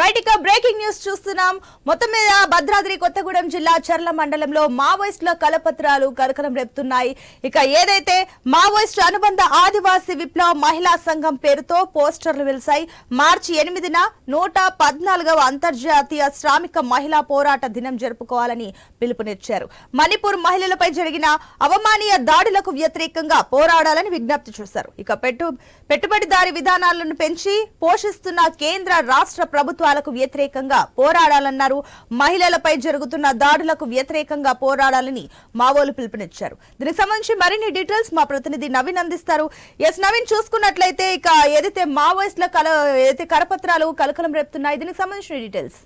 Right ఇక breaking news చూస్తున్నాం. మొత్తం మీద భద్రాద్రి కొత్తగూడెం జిల్లా చర్ల మండలంలో మావోయిస్టుల కలపత్రాలు కలకలం రేపుతున్నాయి. ఇక ఏదైతే మావోయిస్టు అనుబంధ ఆదివాసీ విప్లవ మహిళా సంఘం పేరుతో పోస్టర్లు వెలిసాయి మార్చి ఎనిమిదిన నూట పద్నాలుగవ అంతర్జాతీయ శ్రామిక మహిళా పోరాట దినం జరుపుకోవాలని పిలుపునిచ్చారు. మణిపూర్ మహిళలపై జరిగిన అవమానీయ దాడులకు వ్యతిరేకంగా పోరాడాలని విజ్ఞప్తి చేశారు. ఇక పెట్టు పెట్టుబడిదారి విధానాలను పెంచి పోషిస్తున్న కేంద్ర రాష్ట్ర ప్రభుత్వం ప్రభుత్వాలకు వ్యతిరేకంగా పోరాడాలన్నారు. మహిళలపై జరుగుతున్న దాడులకు వ్యతిరేకంగా పోరాడాలని మావోలు పిలుపునిచ్చారు. దీనికి సంబంధించి మరిన్ని డీటెయిల్స్ మా ప్రతినిధి నవీన్ అందిస్తారు. ఎస్ నవీన్ చూసుకున్నట్లయితే ఇక ఏదైతే మావోయిస్టుల కల ఏదైతే కరపత్రాలు కలకలం రేపుతున్నాయి దీనికి సంబంధించిన డీటెయిల్స్.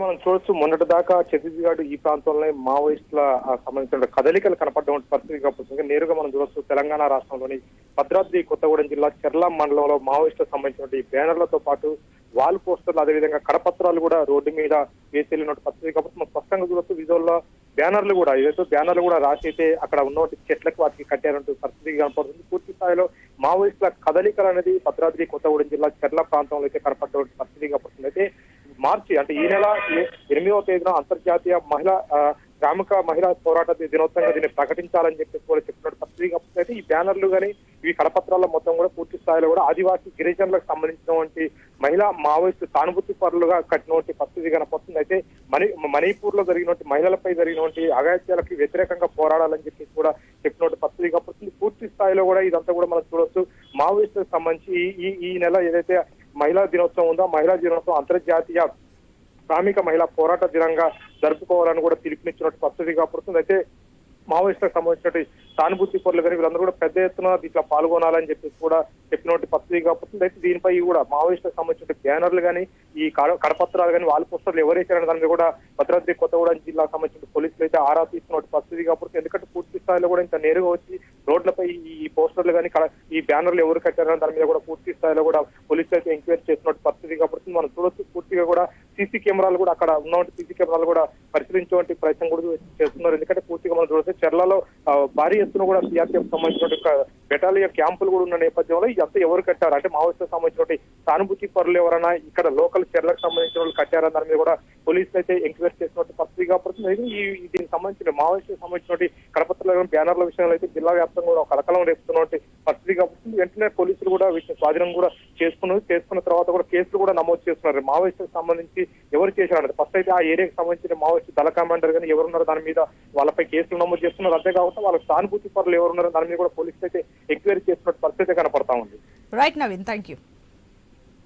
మనం చూడొచ్చు మొన్నటి దాకా ఛత్తీస్గఢ్ ఈ ప్రాంతంలో మావోయిస్టుల సంబంధించిన కదలికలు కనపడడం పరిస్థితి కాబట్టి నేరుగా మనం చూడొచ్చు తెలంగాణ రాష్ట్రంలోని భద్రాద్రి కొత్తగూడెం జిల్లా చెర్ల మండలంలో మావోయిస్టులకు సంబంధించిన బ్యానర్లతో పాటు వాల్ పోస్టర్లు అదేవిధంగా కడపత్రాలు కూడా రోడ్డు మీద వేసి వెళ్ళినట్టు పరిస్థితి. కాబట్టి మనం స్పష్టంగా చూడొచ్చు విజువల్లో బ్యానర్లు కూడా ఏదైతే బ్యానర్లు కూడా రాసి అయితే అక్కడ ఉన్నటువంటి చెట్లకు వాటికి కట్టారంటూ పరిస్థితి కనపడుతుంది. పూర్తి స్థాయిలో మావోయిస్టుల కదలికలు అనేది భద్రాద్రి కొత్తగూడెం జిల్లా చెర్ల ప్రాంతంలో అయితే కనపడేటువంటి పరిస్థితి కనపడుతుంది. అయితే మార్చి అంటే ఈ నెల ఎనిమిదవ తేదీన అంతర్జాతీయ మహిళా శ్రామిక మహిళా పోరాట దినోత్సవంగా దీన్ని ప్రకటించాలని చెప్పేసి కూడా చెప్తున్నట్టు పరిస్థితి కనపడుతుంది. అయితే ఈ బ్యానర్లు కానీ ఇవి కరపత్రాల మొత్తం కూడా పూర్తి స్థాయిలో కూడా ఆదివాసీ గిరిజనులకు సంబంధించినటువంటి మహిళా మావోయిస్టు సానుభూతి పరులుగా కట్టినటువంటి పరిస్థితి కనపడుతుంది. అయితే మణి మణిపూర్లో జరిగినటువంటి మహిళలపై జరిగినటువంటి అగాత్యాలకు వ్యతిరేకంగా పోరాడాలని చెప్పేసి కూడా చెప్పినటువంటి పరిస్థితి కనపడుతుంది. పూర్తి స్థాయిలో కూడా ఇదంతా కూడా మనం చూడొచ్చు. మావోయిస్టులకు సంబంధించి ఈ- ఈ ఈ నెల ఏదైతే మహిళా దినోత్సవం ఉందో మహిళా దినోత్సవం అంతర్జాతీయ శ్రామిక మహిళా పోరాట దినంగా జరుపుకోవాలని కూడా పిలుపునిచ్చినట్టు పరిస్థితి కనపడుతుంది. అయితే మావోయిస్టులకు సంబంధించినటువంటి సానుభూతి పనులు కానీ వీళ్ళందరూ కూడా పెద్ద ఎత్తున దీంట్లో పాల్గొనాలని చెప్పేసి కూడా చెప్పినటువంటి పత్రిక కాబట్టి అయితే దీనిపై కూడా మావోయిస్టులకు సంబంధించిన బ్యానర్లు కానీ ఈ కడ- కడపత్రాలు కానీ వాళ్ళ పోస్టర్లు ఎవరేసారని దాని మీద కూడా భద్రాద్రి కొత్తగూడెం జిల్లాకు సంబంధించిన పోలీసులు అయితే ఆరా తీస్తున్న పరిస్థితి కాబట్టి ఎందుకంటే పూర్తి స్థాయిలో కూడా ఇంత నేరుగా వచ్చి రోడ్లపై ఈ పోస్టర్లు కానీ ఈ బ్యానర్లు ఎవరు కట్టారని దాని మీద కూడా పూర్తి స్థాయిలో కూడా పోలీసులు అయితే ఎంక్వైరీ చేస్తున్నట్టు పరిస్థితి కాబట్టి మనం చూడొచ్చు పూర్తిగా కూడా సీసీ కెమెరాలు కూడా అక్కడ ఉన్నటువంటి సీసీ కెమెరాలు కూడా పరిశీలించేటువంటి ప్రయత్నం కూడా చేస్తున్నారు. ఎందుకంటే పూర్తిగా మనం చూస్తే చెర్లలో భారీ ఎత్తున కూడా సిఆర్పీఎఫ్ సంబంధించిన బెటాలియన్ క్యాంపులు కూడా ఉన్న నేపథ్యంలో ఇదంతా ఎవరు కట్టారు? అంటే మావోయిస్టులకు సంబంధించినటువంటి సానుభూతి పరులు ఎవరైనా ఇక్కడ లోకల్ చెర్లకు సంబంధించిన వాళ్ళు కట్టారని దాని మీద కూడా పోలీసులు అయితే ఎంక్వైరీ చేసినట్టు పరిస్థితి కాబట్టి ఈ దీనికి సంబంధించిన మావోయిస్టులకు సంబంధించినటువంటి కడపత్రలో బ్యానర్ల విషయంలో అయితే జిల్లా వ్యాప్తంగా కూడా ఒక కలకలం రేపుతున్నటువంటి పరిస్థితి కాబట్టి వెంటనే పోలీసులు కూడా వీటిని స్వాధీనం కూడా చేసుకున్నారు. చేసుకున్న తర్వాత కూడా కేసులు కూడా నమోదు చేస్తున్నారు. మావోయిస్టులకు సంబంధించి ఎవరు చేశారంటే ఫస్ట్ అయితే ఆ ఏరియాకి సంబంధించిన మావోయిస్ట్ దళ కమాండర్ కానీ ఎవరున్నారో దాని మీద? వాళ్ళపై కేసులు నమోదు చేస్తున్నారు. అంతేకాకుండా వాళ్ళకి సానుభూతి పరులు ఎవరున్నారో దాని మీద కూడా పోలీసులు అయితే ఎంక్వైరీ చేస్తున్న పరిస్థితి కనపడతా ఉంది. Right Naveen thank you